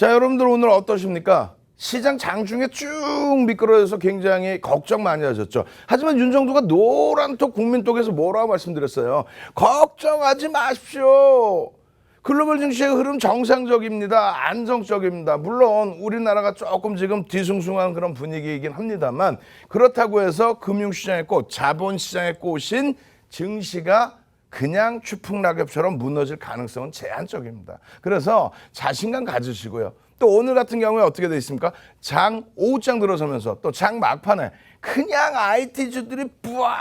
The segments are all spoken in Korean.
자, 여러분들 오늘 어떠십니까? 시장 장중에 쭉 미끄러져서 굉장히 걱정 많이 하셨죠. 하지만 윤정도가 노란톡 국민톡에서 뭐라고 말씀드렸어요? 걱정하지 마십시오. 글로벌 증시의 흐름 정상적입니다. 안정적입니다. 물론 우리나라가 조금 지금 뒤숭숭한 그런 분위기이긴 합니다만 그렇다고 해서 금융시장의 꽃, 자본시장의 꽃인 증시가 그냥 추풍낙엽처럼 무너질 가능성은 제한적입니다. 그래서 자신감 가지시고요. 또 오늘 같은 경우에 어떻게 돼 있습니까? 장 5장 들어서면서 또 장 막판에 그냥 IT주들이 뿌앙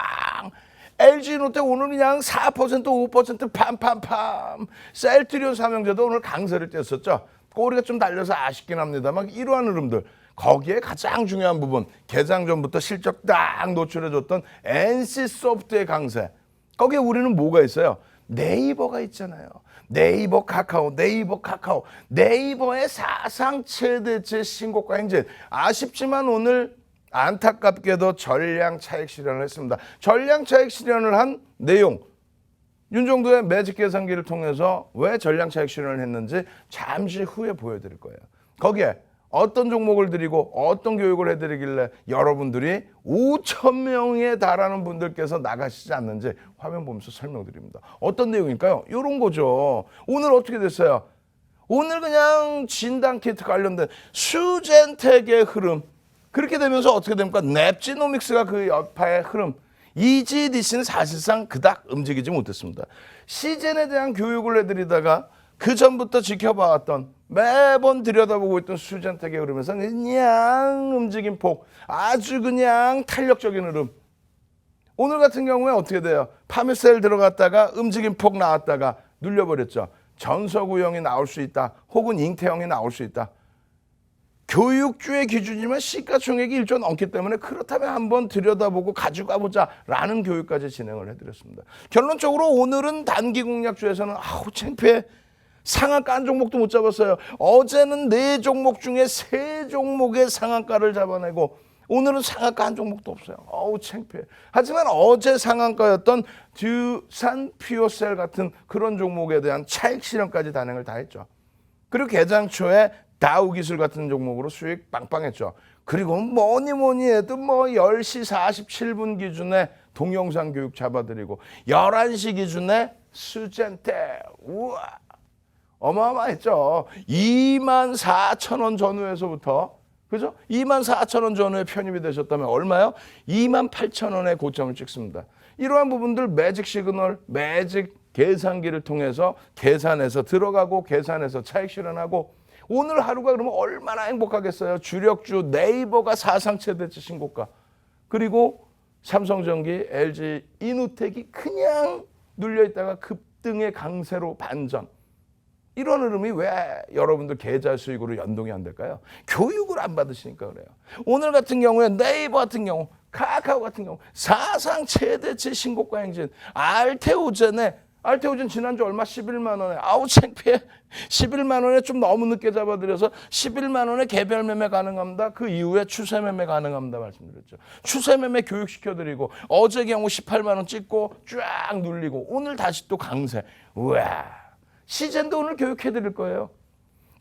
LG노태 오늘 그냥 4% 5% 팜팜팜 셀트리온 삼형제도 오늘 강세를 띄었었죠. 꼬리가 좀 달려서 아쉽긴 합니다만 이러한 흐름들 거기에 가장 중요한 부분 개장 전부터 실적 딱 노출해줬던 NC소프트의 강세 거기에 우리는 뭐가 있어요? 네이버가 있잖아요. 네이버 카카오, 네이버 카카오, 네이버의 사상 최대치 신고가 행진. 아쉽지만 오늘 안타깝게도 전량 차익 실현을 했습니다. 전량 차익 실현을 한 내용. 윤정도의 매직 계산기를 통해서 왜 전량 차익 실현을 했는지 잠시 후에 보여드릴 거예요. 거기에 어떤 종목을 드리고 어떤 교육을 해드리길래 여러분들이 5천 명에 달하는 분들께서 나가시지 않는지 화면 보면서 설명드립니다. 어떤 내용일까요? 이런 거죠. 오늘 어떻게 됐어요? 오늘 그냥 진단 키트 관련된 수젠텍의 흐름 그렇게 되면서 어떻게 됩니까? 넵지노믹스가 그 여파의 흐름 EGDC는 사실상 그닥 움직이지 못했습니다. 시젠에 대한 교육을 해드리다가 그 전부터 지켜봐왔던 매번 들여다보고 있던 수젠텍의 흐름에서 그냥 움직임 폭 아주 그냥 탄력적인 흐름 오늘 같은 경우에 어떻게 돼요? 파미셀 들어갔다가 움직임 폭 나왔다가 눌려버렸죠. 전서구형이 나올 수 있다. 혹은 잉태형이 나올 수 있다. 교육주의 기준이면 시가총액이 1조 넘기 때문에 그렇다면 한번 들여다보고 가지고 가보자라는 교육까지 진행을 해드렸습니다. 결론적으로 오늘은 단기 공략주에서는 아우 창피해. 상한가 한 종목도 못 잡았어요. 어제는 네 종목 중에 세 종목의 상한가를 잡아내고 오늘은 상한가 한 종목도 없어요. 어우 창피해. 하지만 어제 상한가였던 듀산 피오셀 같은 그런 종목에 대한 차익 실현까지 단행을 다 했죠. 그리고 개장 초에 다우 기술 같은 종목으로 수익 빵빵했죠. 그리고 뭐니 뭐니 해도 뭐 10시 47분 기준에 동영상 교육 잡아드리고 11시 기준에 수젠테 우와 어마어마했죠. 2만 4천 원 전후에서부터 그죠? 2만 4천 원 전후에 편입이 되셨다면 얼마요? 2만 8천 원의 고점을 찍습니다. 이러한 부분들 매직 시그널, 매직 계산기를 통해서 계산해서 들어가고 계산해서 차익 실현하고 오늘 하루가 그러면 얼마나 행복하겠어요. 주력주 네이버가 사상 최대치 신고가 그리고 삼성전기, LG, 이누텍이 그냥 눌려 있다가 급등의 강세로 반전. 이런 흐름이 왜 여러분들 계좌 수익으로 연동이 안 될까요? 교육을 안 받으시니까 그래요. 오늘 같은 경우에 네이버 같은 경우, 카카오 같은 경우 사상 최대치 신고가 행진, 알테오젠에 알테오젠 지난주 얼마 11만 원에 아우 창피해 11만 원에 좀 너무 늦게 잡아드려서 11만 원에 개별 매매 가능합니다. 그 이후에 추세 매매 가능합니다 말씀드렸죠. 추세 매매 교육시켜 드리고 어제 경우 18만 원 찍고 쫙 눌리고 오늘 다시 또 강세. 우와 시젠도 오늘 교육해 드릴 거예요.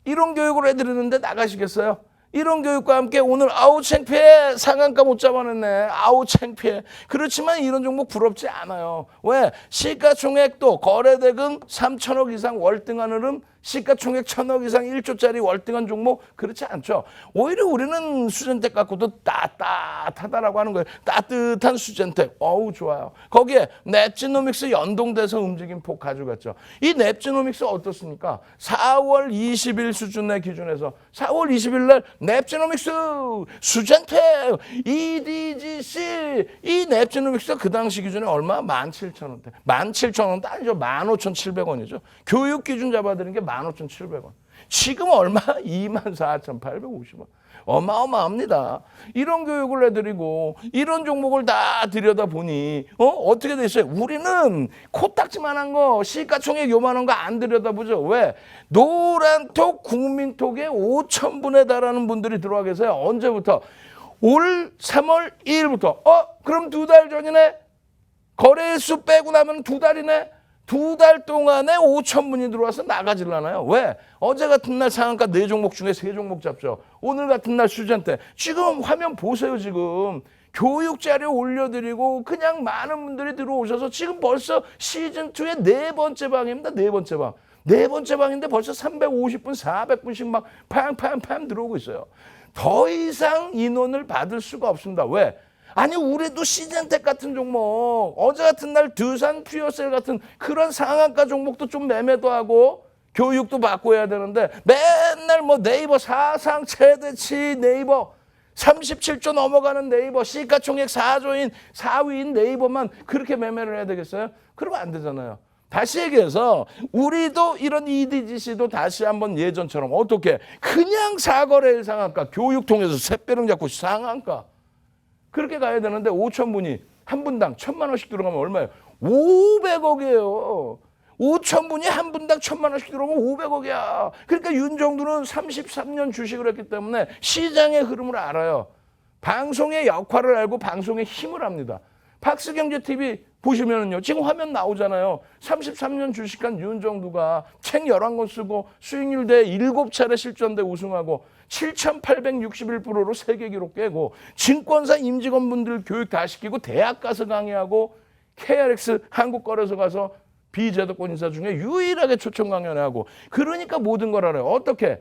이런 교육을 해 드리는데 나가시겠어요? 이런 교육과 함께 오늘 아우 창피해. 상한가 못 잡아냈네. 아우 창피해. 그렇지만 이런 종목 부럽지 않아요. 왜? 시가총액도 거래대금 3천억 이상 월등한 흐름 시가총액 천억 이상 1조짜리 월등한 종목 그렇지 않죠. 오히려 우리는 수젠텍 갖고도 따뜻하다라고 하는 거예요. 따뜻한 수젠텍 어우 좋아요. 거기에 넵지노믹스 연동돼서 움직임 폭 가져갔죠. 이 넵지노믹스 어떻습니까? 4월 20일 수준의 기준에서 4월 20일 날 넵지노믹스 수젠텍 EDGC 이 넵지노믹스가 그 당시 기준에 얼마? 17,000원대. 17,000원대 아니죠. 15,700원이죠. 교육 기준 잡아드린 게 15,700원 지금 얼마? 24,850원 어마어마합니다. 이런 교육을 해드리고 이런 종목을 다 들여다 보니 어? 어떻게 됐어요? 우리는 코딱지만한 거 시가총액 요만한 거 안 들여다보죠. 왜? 노란톡 국민톡에 5천 분에 달하는 분들이 들어와 계세요. 언제부터? 올 3월 2일부터. 어? 그럼 두 달 전이네? 거래수 빼고 나면 두 달이네? 두 달 동안에 5천 분이 들어와서 나가질라나요? 왜? 어제 같은 날 상한가 네 종목 중에 세 종목 잡죠. 오늘 같은 날 수전 때 지금 화면 보세요 지금 교육 자료 올려드리고 그냥 많은 분들이 들어오셔서 지금 벌써 시즌 2의 네 번째 방입니다. 네 번째 방. 네 번째 방인데 벌써 350분, 400분씩 막 팡팡팡 들어오고 있어요. 더 이상 인원을 받을 수가 없습니다. 왜? 아니 우리도 시즌텍 같은 종목 어제 같은 날 두산 퓨어셀 같은 그런 상한가 종목도 좀 매매도 하고 교육도 받고 해야 되는데 맨날 뭐 네이버 사상 최대치 네이버 37조 넘어가는 네이버 시가총액 4조인 4위인 네이버만 그렇게 매매를 해야 되겠어요? 그러면 안 되잖아요. 다시 얘기해서 우리도 이런 EDGC도 다시 한번 예전처럼 어떻게 그냥 사거래일 상한가 교육 통해서 샛배령 잡고 상한가 그렇게 가야 되는데 5천 분이 한 분당 천만 원씩 들어가면 얼마예요? 500억이에요. 5천 분이 한 분당 천만 원씩 들어오면 500억이야. 그러니까 윤정두는 33년 주식을 했기 때문에 시장의 흐름을 알아요. 방송의 역할을 알고 방송의 힘을 합니다. 박스경제TV 보시면은요. 지금 화면 나오잖아요. 33년 주식한 윤정두가 책 11권 쓰고 수익률 대 7차례 실전대 우승하고 7,861%로 세계 기록 깨고 증권사 임직원분들 교육 다 시키고 대학 가서 강의하고 KRX 한국 거래소 가서 비제도권 인사 중에 유일하게 초청 강연하고 그러니까 모든 걸 알아요. 어떻게?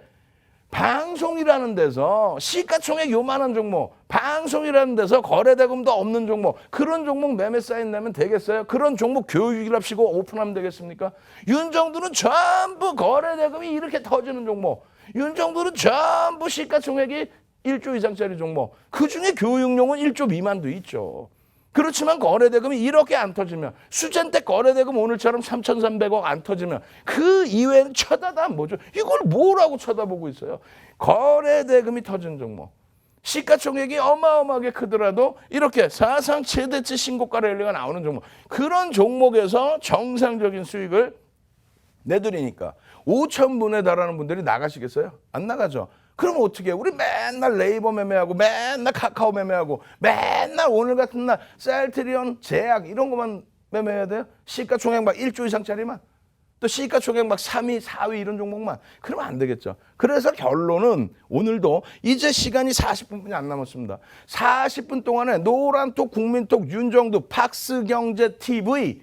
방송이라는 데서 시가총액 요만한 종목, 방송이라는 데서 거래대금도 없는 종목, 그런 종목 매매 사인 내면 되겠어요? 그런 종목 교육이랍시고 오픈하면 되겠습니까? 윤정두는 전부 거래대금이 이렇게 터지는 종목, 윤정두는 전부 시가총액이 1조 이상짜리 종목, 그 중에 교육용은 1조 미만도 있죠. 그렇지만 거래대금이 이렇게 안 터지면 수전 때 거래대금 오늘처럼 3,300억 안 터지면 그 이외에는 쳐다도 안 보죠. 이걸 뭐라고 쳐다보고 있어요. 거래대금이 터진 종목. 시가총액이 어마어마하게 크더라도 이렇게 사상 최대치 신고가 랠리가 나오는 종목. 그런 종목에서 정상적인 수익을 내드리니까 5천 분에 달하는 분들이 나가시겠어요? 안 나가죠. 그럼 어떻게? 해요? 우리 맨날 네이버 매매하고 맨날 카카오 매매하고 맨날 오늘 같은 날 셀트리온 제약 이런 것만 매매해야 돼요? 시가총액 막 1조 이상짜리만? 또 시가총액 막 3위, 4위 이런 종목만? 그러면 안 되겠죠. 그래서 결론은 오늘도 이제 시간이 40분뿐이 안 남았습니다. 40분 동안에 노란톡, 국민톡, 윤정두, 박스경제TV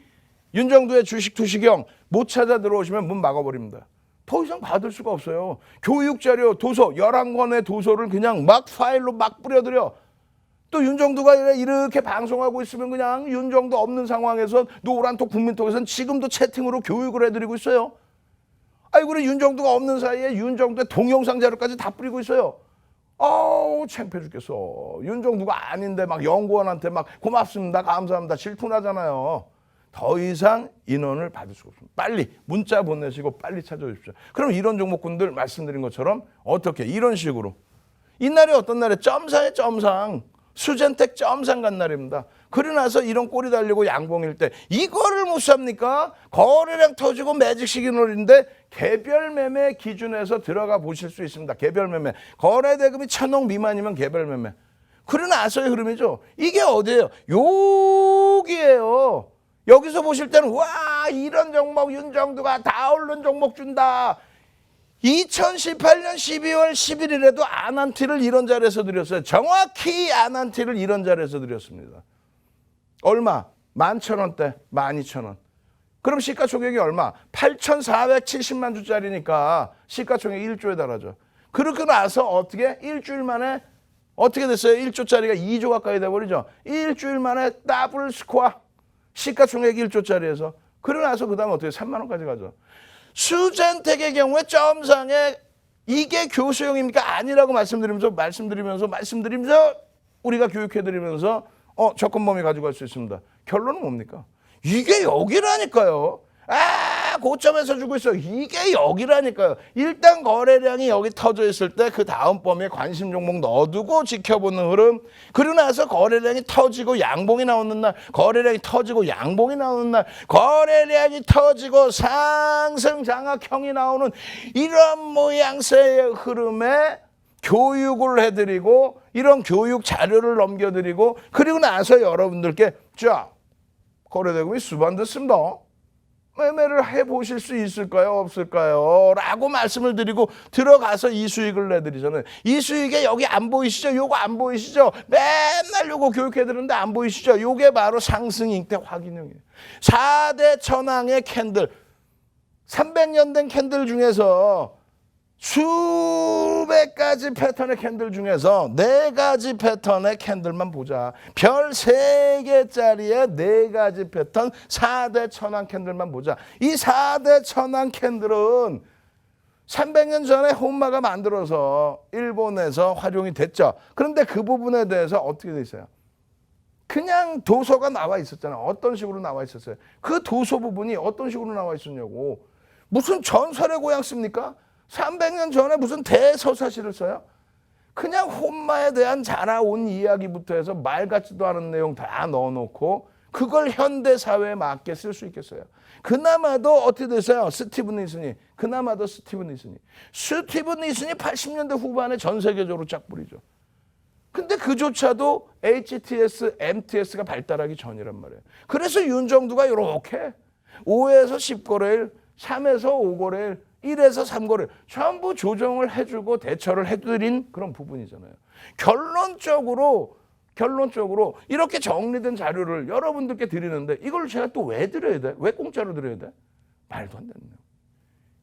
윤정두의 주식 투시경 못 찾아 들어오시면 문 막아버립니다. 더 이상 받을 수가 없어요. 교육 자료, 도서, 11권의 도서를 그냥 막 파일로 막 뿌려드려. 또 윤정두가 이렇게 방송하고 있으면 그냥 윤정두 없는 상황에서 노란톡 국민톡에서는 지금도 채팅으로 교육을 해드리고 있어요. 아이고, 그래 윤정두가 없는 사이에 윤정두의 동영상 자료까지 다 뿌리고 있어요. 아우 창피해 죽겠어. 윤정두가 아닌데 막 연구원한테 막 고맙습니다, 감사합니다, 질투나잖아요. 더 이상 인원을 받을 수가 없습니다. 빨리 문자 보내시고 빨리 찾아주십시오. 그럼 이런 종목군들 말씀드린 것처럼 어떻게 이런 식으로 이날이 어떤 날에 점상에 점상 수젠텍 점상 간 날입니다. 그러고 나서 이런 꼬리 달리고 양봉일 때 이거를 못 삽니까? 거래량 터지고 매직 시그널인데 개별 매매 기준에서 들어가 보실 수 있습니다. 개별 매매 거래 대금이 천억 미만이면 개별 매매. 그러고 나서의 흐름이죠. 이게 어디예요? 여기예요. 여기서 보실 때는 와 이런 종목 윤정두가 다 오른 종목 준다. 2018년 12월 11일에도 아난티를 이런 자리에서 드렸어요. 정확히 아난티를 이런 자리에서 드렸습니다. 얼마? 11,000원대, 12,000원. 그럼 시가총액이 얼마? 8,470만 주짜리니까 시가총액 1조에 달하죠. 그렇게 나서 어떻게? 일주일 만에 어떻게 됐어요? 1조짜리가 2조 가까이 돼버리죠. 일주일 만에 더블 스코어. 시가총액 1조짜리에서. 그러고 나서 그 다음에 어떻게 3만 원까지 가죠. 수젠텍의 경우에 점상에 이게 교수용입니까? 아니라고 말씀드리면서 말씀드리면서 말씀드리면서 우리가 교육해드리면서 어 접근범위 가지고 갈 수 있습니다. 결론은 뭡니까? 이게 여기라니까요. 아 고점에서 주고 있어. 이게 여기라니까요. 일단 거래량이 여기 터져 있을 때 그 다음 범위에 관심 종목 넣어두고 지켜보는 흐름. 그러고 나서 거래량이 터지고 양봉이 나오는 날, 거래량이 터지고 양봉이 나오는 날, 거래량이 터지고 상승 장악형이 나오는 이런 모양새의 흐름에 교육을 해드리고 이런 교육 자료를 넘겨드리고 그리고 나서 여러분들께 자 거래대금이 수반됐습니다. 매매를 해 보실 수 있을까요? 없을까요? 라고 말씀을 드리고 들어가서 이 수익을 내드리잖아요. 이 수익에 여기 안 보이시죠? 요거 안 보이시죠? 맨날 요거 교육해 드는데 안 보이시죠? 요게 바로 상승 잉태 확인형이에요. 4대 천왕의 캔들 300년 된 캔들 중에서 수백 가지 패턴의 캔들 중에서 네 가지 패턴의 캔들만 보자. 별 세 개짜리의 네 가지 패턴 4대 천왕 캔들만 보자. 이 4대 천왕 캔들은 300년 전에 혼마가 만들어서 일본에서 활용이 됐죠. 그런데 그 부분에 대해서 어떻게 돼 있어요? 그냥 도서가 나와 있었잖아요. 어떤 식으로 나와 있었어요? 그 도서 부분이 어떤 식으로 나와 있었냐고. 무슨 전설의 고향 씁니까? 300년 전에 무슨 대서사시를 써요? 그냥 혼마에 대한 자라온 이야기부터 해서 말 같지도 않은 내용 다 넣어놓고 그걸 현대 사회에 맞게 쓸 수 있겠어요. 그나마도 어떻게 됐어요? 스티븐 니슨이 그나마도 스티븐 니슨이 스티븐 니슨이 80년대 후반에 전 세계적으로 짝불이죠. 근데 그조차도 HTS, MTS가 발달하기 전이란 말이에요. 그래서 윤정두가 이렇게 5에서 10거래일, 3에서 5거래일, 1에서 3거래일 전부 조정을 해주고 대처를 해드린 그런 부분이잖아요. 결론적으로 결론적으로 이렇게 정리된 자료를 여러분들께 드리는데 이걸 제가 또 왜 드려야 돼? 왜 공짜로 드려야 돼? 말도 안 되네요.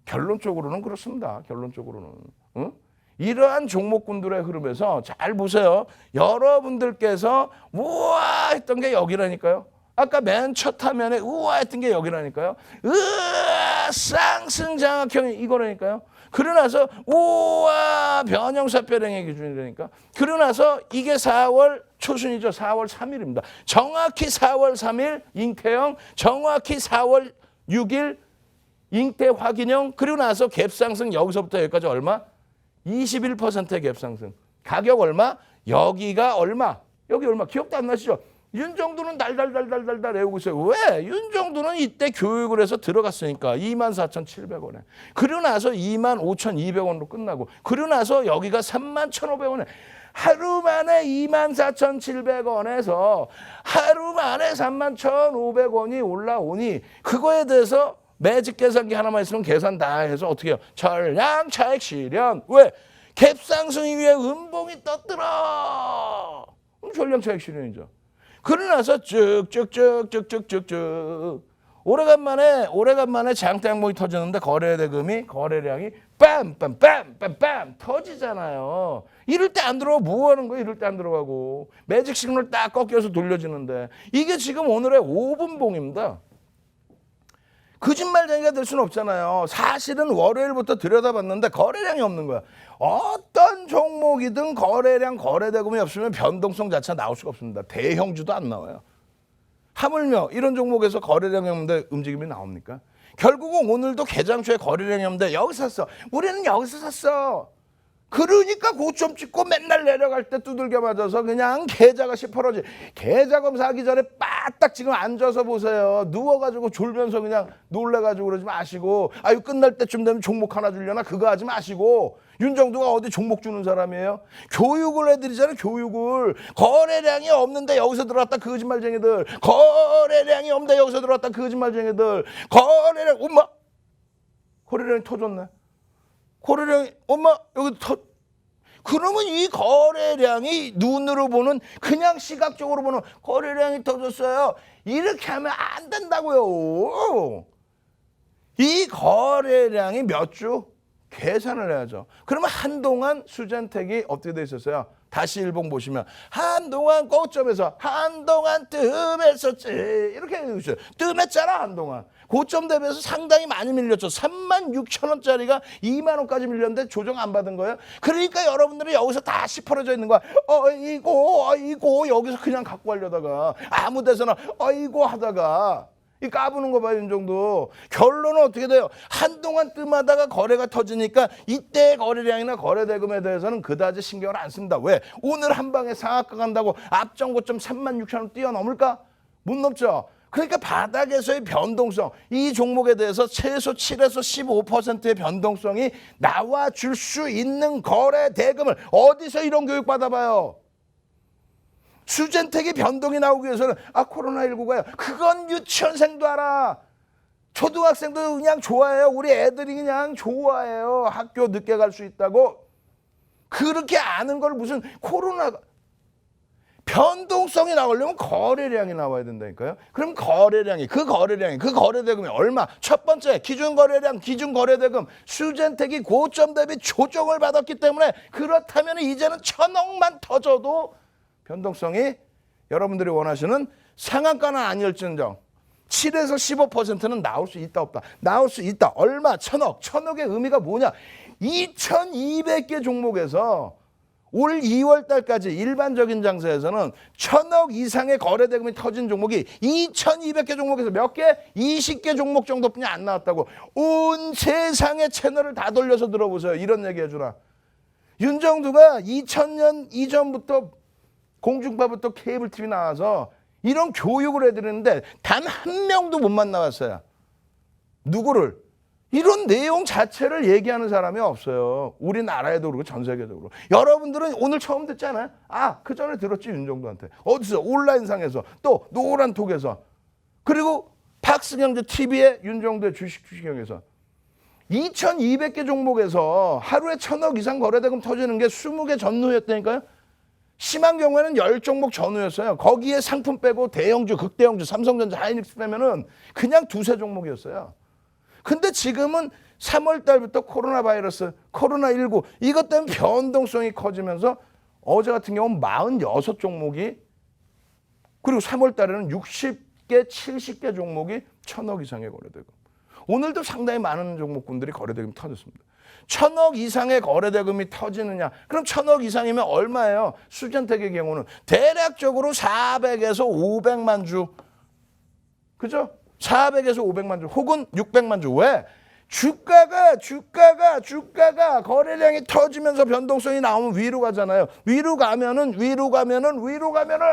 결론적으로는 그렇습니다. 결론적으로는. 응? 이러한 종목군들의 흐름에서 잘 보세요. 여러분들께서 우와 했던 게 여기라니까요. 아까 맨 첫 화면에 우와 했던 게 여기라니까요. 으아 쌍승 장학형이 이거라니까요. 그러고 나서 우와 변형사 뼈랭의 기준이라니까. 그러고 나서 이게 4월 초순이죠. 4월 3일입니다. 정확히 4월 3일 잉태형, 정확히 4월 6일 잉태 확인형 그리고 나서 갭상승 여기서부터 여기까지 얼마? 21%의 갭상승. 가격 얼마? 여기가 얼마? 여기 얼마? 기억도 안 나시죠? 윤정도는 달달달달달달 외우고 있어요. 왜? 윤정도는 이때 교육을 해서 들어갔으니까 24,700원에. 그리고 나서 25,200원으로 끝나고 그리고 나서 여기가 31,500원에. 하루 만에 24,700원에서 하루 만에 31,500원이 올라오니 그거에 대해서 매직 계산기 하나만 있으면 계산 다 해서 어떻게 해요? 전량 차익 실현. 왜? 갭상승 위에 음봉이 떴더라. 그럼 전량 차익 실현이죠. 그러고 나서 쭉쭉쭉쭉쭉쭉쭉 오래간만에 오래간만에 장대 항목이 터졌는데 거래 대금이 거래량이 빰빰빰빰빰 터지잖아요. 이럴 때 안 들어가 뭐 하는 거야? 이럴 때 안 들어가고 매직 시그널 딱 꺾여서 돌려지는데 이게 지금 오늘의 5분 봉입니다. 거짓말쟁이가 될 수는 없잖아요. 사실은 월요일부터 들여다봤는데 거래량이 없는 거야. 어떤 종목이든 거래량, 거래대금이 없으면 변동성 자체가 나올 수가 없습니다. 대형주도 안 나와요. 하물며 이런 종목에서 거래량이 없는데 움직임이 나옵니까? 결국은 오늘도 개장 초에 거래량이 없는데 여기서 샀어. 우리는 여기서 샀어. 그러니까 고점 찍고 맨날 내려갈 때 두들겨 맞아서 그냥 계좌가 시퍼러지. 계좌 검사하기 전에 빠딱 지금 앉아서 보세요. 누워가지고 졸면서 그냥 놀래가지고 그러지 마시고 아유 끝날 때쯤 되면 종목 하나 주려나 그거 하지 마시고 윤정두가 어디 종목 주는 사람이에요? 교육을 해드리잖아요. 교육을 거래량이 없는데 여기서 들어왔다 그 거짓말쟁이들 거래량이 없는데 여기서 들어왔다 그 거짓말쟁이들 거래량 엄마 거래량이 터졌네. 거래량이 엄마 여기 터 그러면 이 거래량이 눈으로 보는 그냥 시각적으로 보는 거래량이 터졌어요. 이렇게 하면 안 된다고요. 이 거래량이 몇 주? 계산을 해야죠. 그러면 한동안 수젠텍이 어떻게 돼 있었어요? 다시 일봉 보시면 한동안 고점에서 한동안 뜸했었지 이렇게 돼 있어요. 뜸했잖아 한동안. 고점 대비해서 상당히 많이 밀렸죠. 3만 6천 원짜리가 2만 원까지 밀렸는데 조정 안 받은 거예요. 그러니까 여러분들이 여기서 다 시퍼러져 있는 거야. 어이고 어이고 여기서 그냥 갖고 가려다가 아무 데서나 어이고 하다가 이 까부는 거 봐요, 이 정도. 결론은 어떻게 돼요? 한동안 뜸하다가 거래가 터지니까 이때 거래량이나 거래 대금에 대해서는 그다지 신경을 안 씁니다. 왜? 오늘 한 방에 상한가 간다고 앞전 고점 3만 6천 원 뛰어넘을까? 못 넘죠. 그러니까 바닥에서의 변동성, 이 종목에 대해서 최소 7에서 15%의 변동성이 나와 줄 수 있는 거래 대금을 어디서 이런 교육 받아봐요? 수젠텍의 변동이 나오기 위해서는 아 코로나19가요. 그건 유치원생도 알아. 초등학생도 그냥 좋아해요. 우리 애들이 그냥 좋아해요. 학교 늦게 갈 수 있다고. 그렇게 아는 걸 무슨 코로나가 변동성이 나오려면 거래량이 나와야 된다니까요. 그럼 거래량이 그 거래량이 그 거래대금이 얼마? 첫 번째 기준 거래량, 기준 거래대금 수젠텍이 고점 대비 조정을 받았기 때문에 그렇다면 이제는 천억만 터져도 변동성이 여러분들이 원하시는 상한가는 아니었지언정 7에서 15%는 나올 수 있다 없다. 나올 수 있다. 얼마? 천억. 천억의 의미가 뭐냐? 2,200개 종목에서 올 2월 달까지 일반적인 장세에서는 천억 이상의 거래 대금이 터진 종목이 2,200개 종목에서 몇 개? 20개 종목 정도뿐이 안 나왔다고. 온 세상의 채널을 다 돌려서 들어보세요. 이런 얘기 해주나. 윤정두가 2000년 이전부터 공중파부터 케이블 TV 나와서 이런 교육을 해드리는데 단 한 명도 못 만나봤어요. 누구를? 이런 내용 자체를 얘기하는 사람이 없어요. 우리나라에도 그렇고 전 세계적으로. 여러분들은 오늘 처음 듣잖아요. 아, 그 전에 들었지 윤정도한테. 어디서? 온라인상에서 또 노란 톡에서 그리고 박스경제 TV의 윤정도의 주식 주식형에서 2,200개 종목에서 하루에 천억 이상 거래대금 터지는 게 20개 전후였다니까요. 심한 경우에는 10종목 전후였어요. 거기에 상품 빼고 대형주, 극대형주, 삼성전자, 하이닉스 빼면은 그냥 두세 종목이었어요. 근데 지금은 3월 달부터 코로나 바이러스, 코로나19 이것 때문에 변동성이 커지면서 어제 같은 경우는 46 종목이 그리고 3월 달에는 60개, 70개 종목이 천억 이상의 거래대금. 오늘도 상당히 많은 종목군들이 거래대금이 터졌습니다. 천억 이상의 거래대금이 터지느냐? 그럼 천억 이상이면 얼마예요? 수전택의 경우는 대략적으로 400에서 500만 주. 그죠? 400에서 500만 주 혹은 600만 주. 왜? 주가가 주가가 주가가 거래량이 터지면서 변동성이 나오면 위로 가잖아요. 위로 가면은 위로 가면은 위로 가면은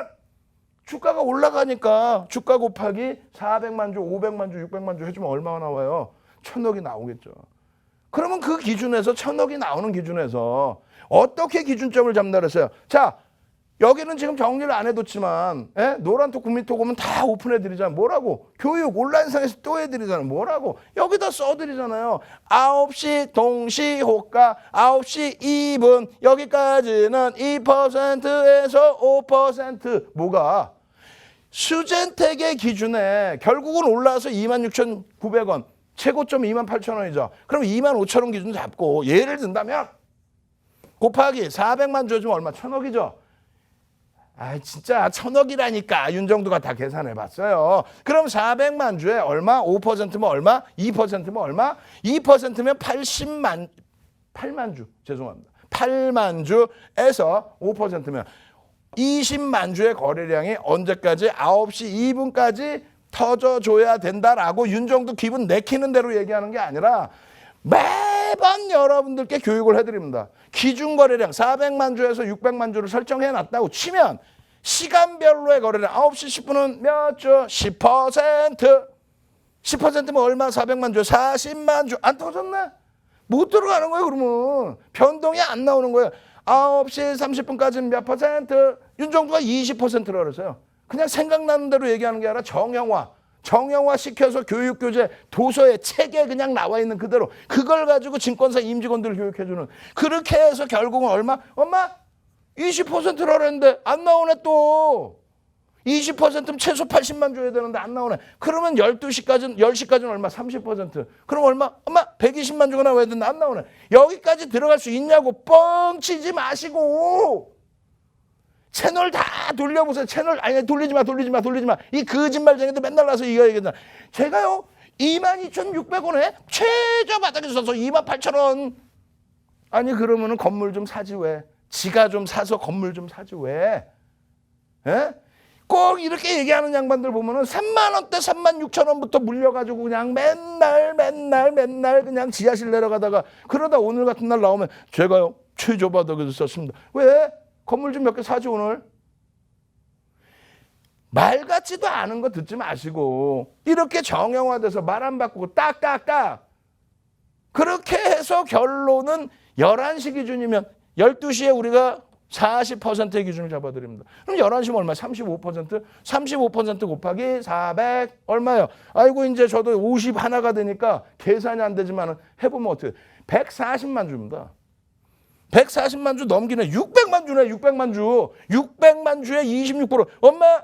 주가가 올라가니까 주가 곱하기 400만 주, 500만 주, 600만 주 해주면 얼마가 나와요? 천억이 나오겠죠. 그러면 그 기준에서 천억이 나오는 기준에서 어떻게 기준점을 잡나 그랬어요. 자, 여기는 지금 정리를 안 해뒀지만 예? 노란톡 국민톡 오면 다 오픈해 드리잖아요. 뭐라고? 교육 온라인상에서 또 해드리잖아요. 뭐라고? 여기다 써드리잖아요. 9시 동시 호가 9시 2분 여기까지는 2%에서 5% 뭐가? 수젠텍의 기준에 결국은 올라와서 26,900원 최고점 28,000원이죠. 그럼 25,000원 기준 잡고 예를 든다면 곱하기 400만 줘주면 얼마? 천억이죠. 아 진짜 천억이라니까 윤정두가 다 계산해 봤어요. 그럼 400만 주에 얼마? 5%면 얼마? 2%면 얼마? 2%면 80만 8만 주 죄송합니다. 8만 주에서 5%면 20만 주의 거래량이 언제까지 9시 2분까지 터져줘야 된다라고 윤정두 기분 내키는 대로 얘기하는 게 아니라 매번 여러분들께 교육을 해드립니다. 기준 거래량 400만 주에서 600만 주를 설정해 놨다고 치면 시간별로의 거래량 9시 10분은 몇 주? 10% 10%면 얼마? 400만 주, 40만 주. 안 터졌네? 못 들어가는 거예요, 그러면. 변동이 안 나오는 거예요. 9시 30분까지는 몇 퍼센트? 윤정두가 20%라고 그랬어요. 그냥 생각나는 대로 얘기하는 게 아니라 정형화. 정형화 시켜서 교육 교재 도서에 책에 그냥 나와 있는 그대로 그걸 가지고 증권사 임직원들 교육해 주는 그렇게 해서 결국은 얼마? 엄마 20%라 그랬는데 안 나오네 또 20%면 최소 80만 줘야 되는데 안 나오네 그러면 12시까지는 10시까지는 얼마? 30% 그럼 얼마? 엄마 120만 주고 나와야 되는데 안 나오네 여기까지 들어갈 수 있냐고 뻥치지 마시고 채널 다 돌려보세요. 채널 아니 돌리지 마, 돌리지 마, 돌리지 마. 이 거짓말쟁이도 맨날 나서 이거 얘기한다. 제가요 22,600원에 최저 바닥에 서서 28,000원. 아니 그러면은 건물 좀 사지 왜? 지가 좀 사서 건물 좀 사지 왜? 예? 꼭 이렇게 얘기하는 양반들 보면은 3만 원대, 3만 6천 원부터 물려가지고 그냥 맨날 맨날 맨날 그냥 지하실 내려가다가 그러다 오늘 같은 날 나오면 제가요 최저 바닥에서 썼습니다. 왜? 건물 좀 몇 개 사지 오늘. 말 같지도 않은 거 듣지 마시고 이렇게 정형화돼서 말 안 바꾸고 딱딱딱 그렇게 해서 결론은 11시 기준이면 12시에 우리가 40%의 기준을 잡아드립니다. 그럼 11시면 얼마? 35%? 35% 곱하기 400 얼마요? 아이고 이제 저도 50 하나가 되니까 계산이 안 되지만 해보면 어떻게? 140만 주입니다. 140만 주 넘기네. 600만 주네. 600만 주. 600만 주에 26%. 엄마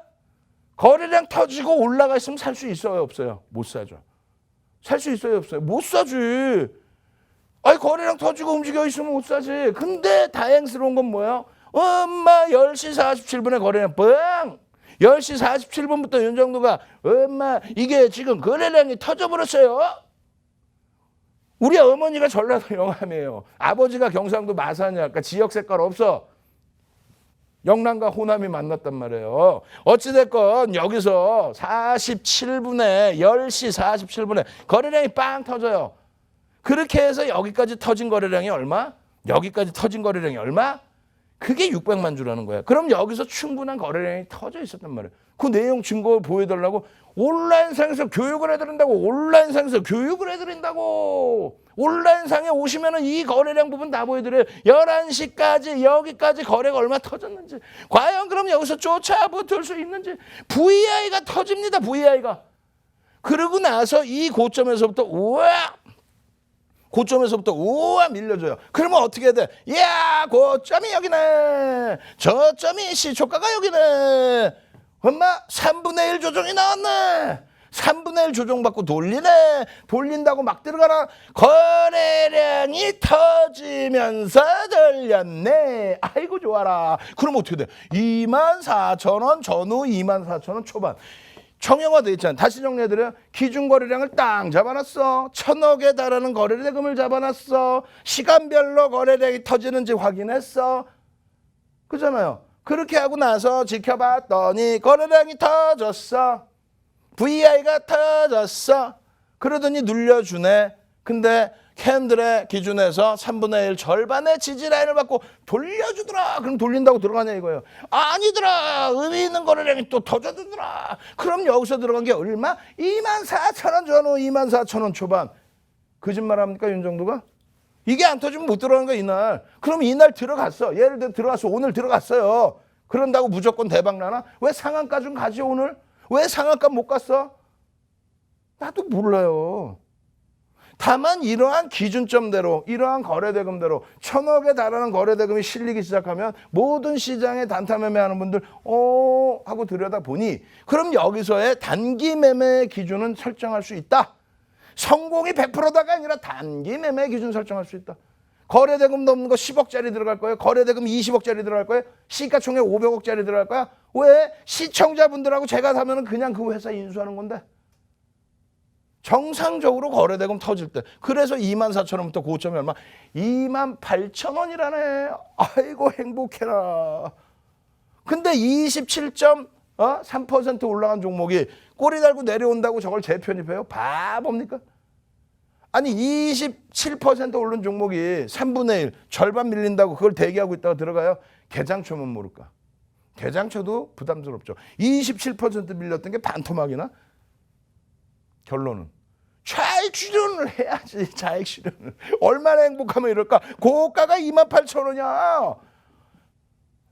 거래량 터지고 올라가 있으면 살 수 있어요, 없어요? 못 사죠. 살 수 있어요, 없어요? 못 사지. 아니 거래량 터지고 움직여 있으면 못 사지. 근데 다행스러운 건 뭐야? 엄마 10시 47분에 거래량 뻥! 10시 47분부터 윤정도가 엄마 이게 지금 거래량이 터져버렸어요. 우리 어머니가 전라도 영암이에요. 아버지가 경상도 마산이야. 그러니까 지역 색깔 없어. 영남과 호남이 만났단 말이에요. 어찌됐건 여기서 47분에 10시 47분에 거래량이 빵 터져요. 그렇게 해서 여기까지 터진 거래량이 얼마? 여기까지 터진 거래량이 얼마? 그게 600만 주라는 거야. 그럼 여기서 충분한 거래량이 터져 있었단 말이에요. 그 내용 증거 보여달라고 온라인상에서 교육을 해드린다고 온라인상에서 교육을 해드린다고 온라인상에 오시면은 이 거래량 부분 다 보여드려요. 11시까지 여기까지 거래가 얼마 터졌는지 과연 그럼 여기서 쫓아붙을 수 있는지 VI가 터집니다. VI가 그러고 나서 이 고점에서부터 우와 고점에서부터 우와 밀려줘요. 그러면 어떻게 돼? 야 고점이 여기네. 저점이 시초가가 여기네. 엄마 3분의 1 조정이 나왔네. 3분의 1 조정받고 돌리네. 돌린다고 막 들어가라. 거래량이 터지면서 들렸네. 아이고 좋아라. 그럼 어떻게 돼? 2만 4천 원 전후 2만 4천 원 초반. 청영화돼 있잖아. 다시 정리해드려. 기준 거래량을 딱 잡아놨어. 천억에 달하는 거래대금을 잡아놨어. 시간별로 거래량이 터지는지 확인했어. 그잖아요. 그렇게 하고 나서 지켜봤더니 거래량이 터졌어. VI가 터졌어. 그러더니 눌려주네. 근데 캔들의 기준에서 3분의 1 절반의 지지 라인을 받고 돌려주더라. 그럼 돌린다고 들어가냐 이거예요. 아니더라. 의미 있는 거래량이 또 터져주더라. 그럼 여기서 들어간 게 얼마? 2만 4천 원 전후 2만 4천 원 초반. 거짓말 합니까 윤정도가? 이게 안 터지면 못 들어가는 거야 이날. 그럼 이날 들어갔어. 예를 들어 들어갔어. 오늘 들어갔어요. 그런다고 무조건 대박 나나? 왜 상한가 좀 가지 오늘? 왜 상한가 못 갔어? 나도 몰라요. 다만 이러한 기준점대로 이러한 거래대금대로 천억에 달하는 거래대금이 실리기 시작하면 모든 시장에 단타 매매하는 분들 어 하고 들여다 보니 그럼 여기서의 단기 매매 기준은 설정할 수 있다. 성공이 100%다가 아니라 단기 매매 기준 설정할 수 있다. 거래대금 넘는 거 10억짜리 들어갈 거예요. 거래대금 20억짜리 들어갈 거예요. 시가총액 500억짜리 들어갈 거야. 왜? 시청자분들하고 제가 사면은 그냥 그 회사 인수하는 건데. 정상적으로 거래대금 터질 때 그래서 2만 4천 원부터 고점이 얼마? 2만 8천 원이라네. 아이고 행복해라. 근데 27.3% 올라간 종목이 꼬리 달고 내려온다고 저걸 재편입해요? 바보입니까? 아니 27% 오른 종목이 3분의 1 절반 밀린다고 그걸 대기하고 있다가 들어가요? 개장초면 모를까? 개장초도 부담스럽죠. 27% 밀렸던 게 반토막이나? 결론은 차익 실현을 해야지 차익 실현을 얼마나 행복하면 이럴까 고가가 2만 8천 원이야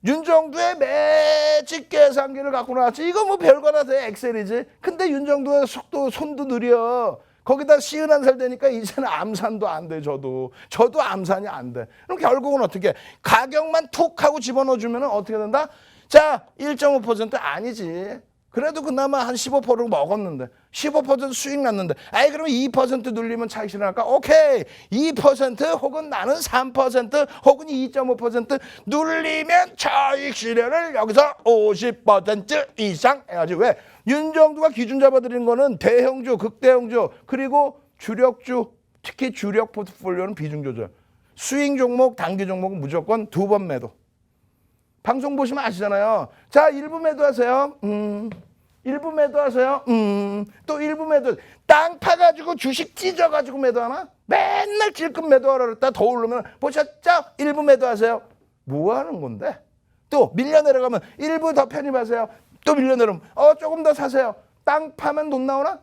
윤정두의 매직 계산기를 갖고 나왔지. 이거 뭐 별거나 돼 엑셀이지. 근데 윤정두의 속도 손도 느려. 거기다 시은 한 살 되니까 이제는 암산도 안 돼 저도. 저도 암산이 안 돼. 그럼 결국은 어떻게? 가격만 툭 하고 집어넣어주면 어떻게 된다? 자 1.5% 아니지 그래도 그나마 한 15%를 먹었는데 15% 수익 났는데 아이 그러면 2% 눌리면 차익 실현할까? 오케이 2% 혹은 나는 3% 혹은 2.5% 눌리면 차익 실현을 여기서 50% 이상 해야지 왜? 윤정두가 기준 잡아드리는 거는 대형주, 극대형주 그리고 주력주 특히 주력 포트폴리오는 비중 조절 스윙 종목, 단기 종목은 무조건 두 번 매도 방송 보시면 아시잖아요. 자, 일부 매도하세요. 음. 일부 매도하세요. 음. 또 일부 매도. 땅 파가지고 주식 찢어가지고 매도하나? 맨날 찔끔 매도하라 그랬다. 더 오르면 보셨죠? 일부 매도하세요. 뭐 하는 건데? 또 밀려 내려가면 일부 더 편입하세요. 또 밀려 내려면 어 조금 더 사세요. 땅 파면 돈 나오나?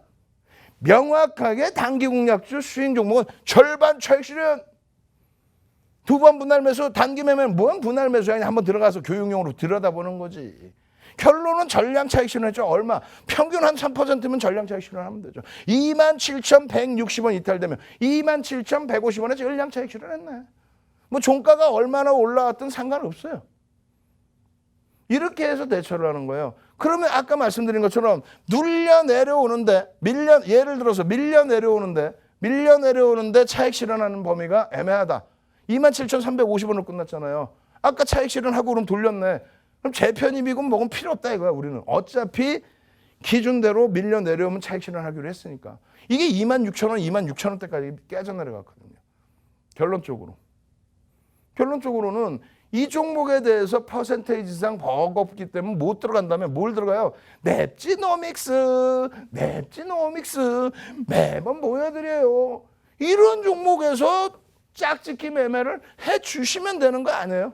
명확하게 단기 공략주 수익 종목은 절반 차익 실현 두 번 분할 매수 단기 매매는 뭔 분할 매수야 한번 들어가서 교육용으로 들여다보는 거지. 결론은 전량 차익 실현했죠. 얼마? 평균 한 3%면 전량 차익 실현하면 되죠. 27,160원 이탈되면 27,150원에 전량 차익 실현했네. 뭐 종가가 얼마나 올라왔든 상관없어요. 이렇게 해서 대처를 하는 거예요. 그러면 아까 말씀드린 것처럼 눌려 내려오는데 밀려 예를 들어서 밀려 내려오는데 밀려 내려오는데 차익 실현하는 범위가 애매하다. 27,350원으로 끝났잖아요. 아까 차익 실현하고 그럼 돌렸네. 그럼 제 편입이고 뭐건 필요 없다 이거야 우리는. 어차피 기준대로 밀려 내려오면 차익 실현하기로 했으니까. 이게 26,000원, 26,000원대까지 깨져 내려갔거든요. 결론적으로. 결론적으로는 이 종목에 대해서 퍼센테이지상 버겁기 때문에 못 들어간다면 뭘 들어가요? 넵지노믹스, 넵지노믹스 매번 보여드려요. 이런 종목에서 짝짓기 매매를 해 주시면 되는 거 아니에요?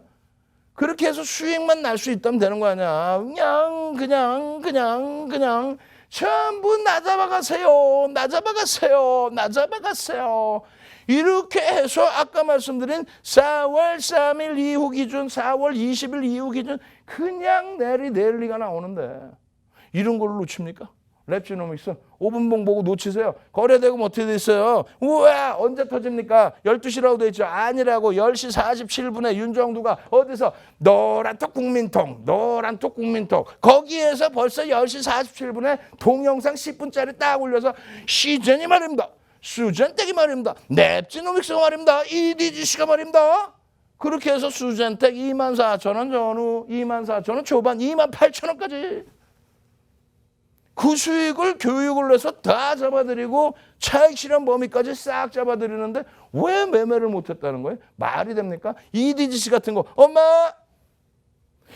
그렇게 해서 수익만 날 수 있다면 되는 거 아니야. 그냥 그냥 그냥 그냥 전부 나 잡아가세요. 나 잡아가세요. 나 잡아가세요. 이렇게 해서 아까 말씀드린 4월 3일 이후 기준, 4월 20일 이후 기준 그냥 내리 내리가 나오는데 이런 걸로 놓칩니까? 랩지노믹스 5분봉 보고 놓치세요. 거래대금 어떻게 돼 있어요? 우와 언제 터집니까? 12시라고 돼 있죠. 아니라고 10시 47분에 윤정두가 어디서 노란톡 국민통 노란톡 국민통 거기에서 벌써 10시 47분에 동영상 10분짜리 딱 올려서 시즌이 말입니다. 수젠텍이 말입니다. 넵지노믹스가 말입니다. EDGC가 말입니다. 그렇게 해서 수젠텍 24,000원 전후 24,000원 초반 28,000원까지 그 수익을 교육을 내서 다 잡아드리고 차익 실현 범위까지 싹 잡아드리는데 왜 매매를 못했다는 거예요? 말이 됩니까? EDGC 같은 거 엄마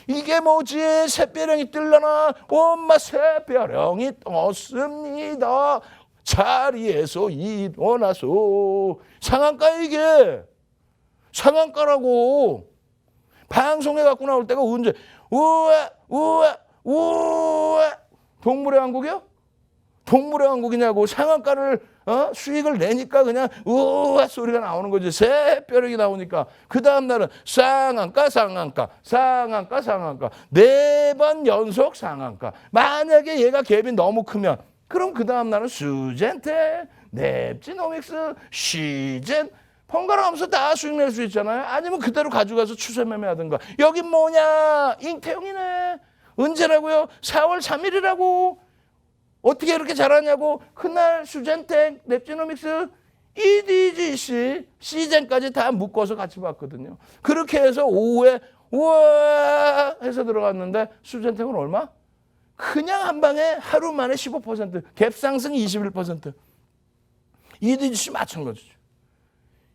이게 뭐지? 새벼령이 뜰려나? 엄마 새벼령이 떴습니다. 자리에서 일어나서 상한가 이게 상한가라고 방송에 갖고 나올 때가 언제 우와 우와 우와 동물의 왕국이요? 동물의 왕국이냐고 상한가를 어? 수익을 내니까 그냥 우와 소리가 나오는 거지. 새벼락이 나오니까. 그 다음 날은 상한가 상한가 상한가 상한가. 네 번 연속 상한가. 만약에 얘가 갭이 너무 크면 그럼 그 다음 날은 수젠테 넵지노믹스 시젠. 번갈아 가면서 다 수익 낼 수 있잖아요. 아니면 그대로 가져가서 추세 매매하든가. 여긴 뭐냐? 잉태용이네 언제라고요? 4월 3일이라고. 어떻게 이렇게 잘하냐고. 그날 수젠텍, 넵지노믹스, EDGC, 시젠까지 다 묶어서 같이 봤거든요. 그렇게 해서 오후에 우와 해서 들어갔는데 수젠텍은 얼마? 그냥 한 방에 하루 만에 15%, 갭 상승 21%. EDGC 마찬가지죠.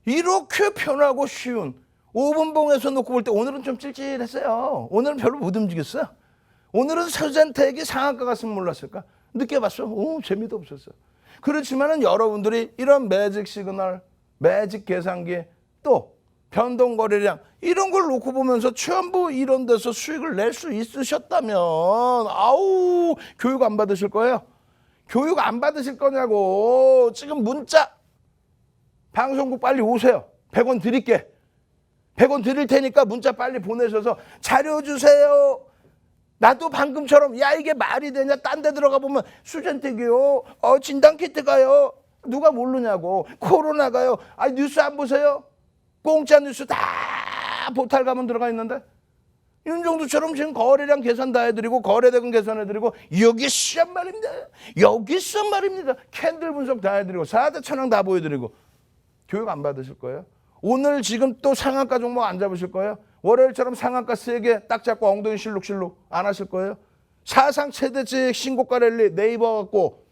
이렇게 편하고 쉬운 5분봉에서 놓고 볼 때 오늘은 좀 찔찔했어요. 오늘은 별로 못 움직였어요. 오늘은 서전택이 상한가 갔으면 몰랐을까? 느껴봤어. 오, 재미도 없었어. 그렇지만은 여러분들이 이런 매직 시그널, 매직 계산기, 또 변동 거래량 이런 걸 놓고 보면서 전부 이런 데서 수익을 낼 수 있으셨다면 아우 교육 안 받으실 거예요? 교육 안 받으실 거냐고 지금 문자 방송국 빨리 오세요. 100원 드릴게. 100원 드릴 테니까 문자 빨리 보내셔서 자료 주세요. 나도 방금처럼 야 이게 말이 되냐? 딴 데 들어가 보면 수전택이요. 어 진단키트가요. 누가 모르냐고. 코로나가요. 아 뉴스 안 보세요? 공짜 뉴스 다 포탈 가면 들어가 있는데? 윤정두처럼 지금 거래량 계산 다 해드리고 거래대금 계산해드리고 여기 시험 말입니다. 여기 시험 말입니다. 캔들 분석 다 해드리고 4대 천왕 다 보여드리고. 교육 안 받으실 거예요? 오늘 지금 또 상한가 종목 안 잡으실 거예요? 월요일처럼 상한가 세개딱 잡고 엉덩이 실룩실룩 안 하실 거예요? 사상 최대치 신고가 랠리 네이버 갖고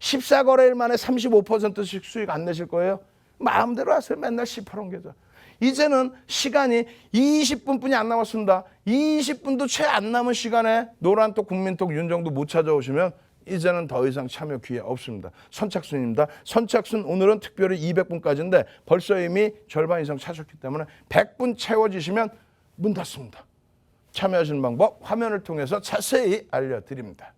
14거래일 만에 35%씩 수익 안 내실 거예요? 마음대로 하세요. 맨날 18원 계좌. 이제는 시간이 20분뿐이 안 남았습니다. 20분도 채 안 남은 시간에 노란톡 국민톡 윤정도 못 찾아오시면 이제는 더 이상 참여 기회 없습니다. 선착순입니다. 선착순 오늘은 특별히 200분까지인데 벌써 이미 절반 이상 차셨기 때문에 100분 채워지시면 문 닫습니다. 참여하시는 방법 화면을 통해서 자세히 알려드립니다.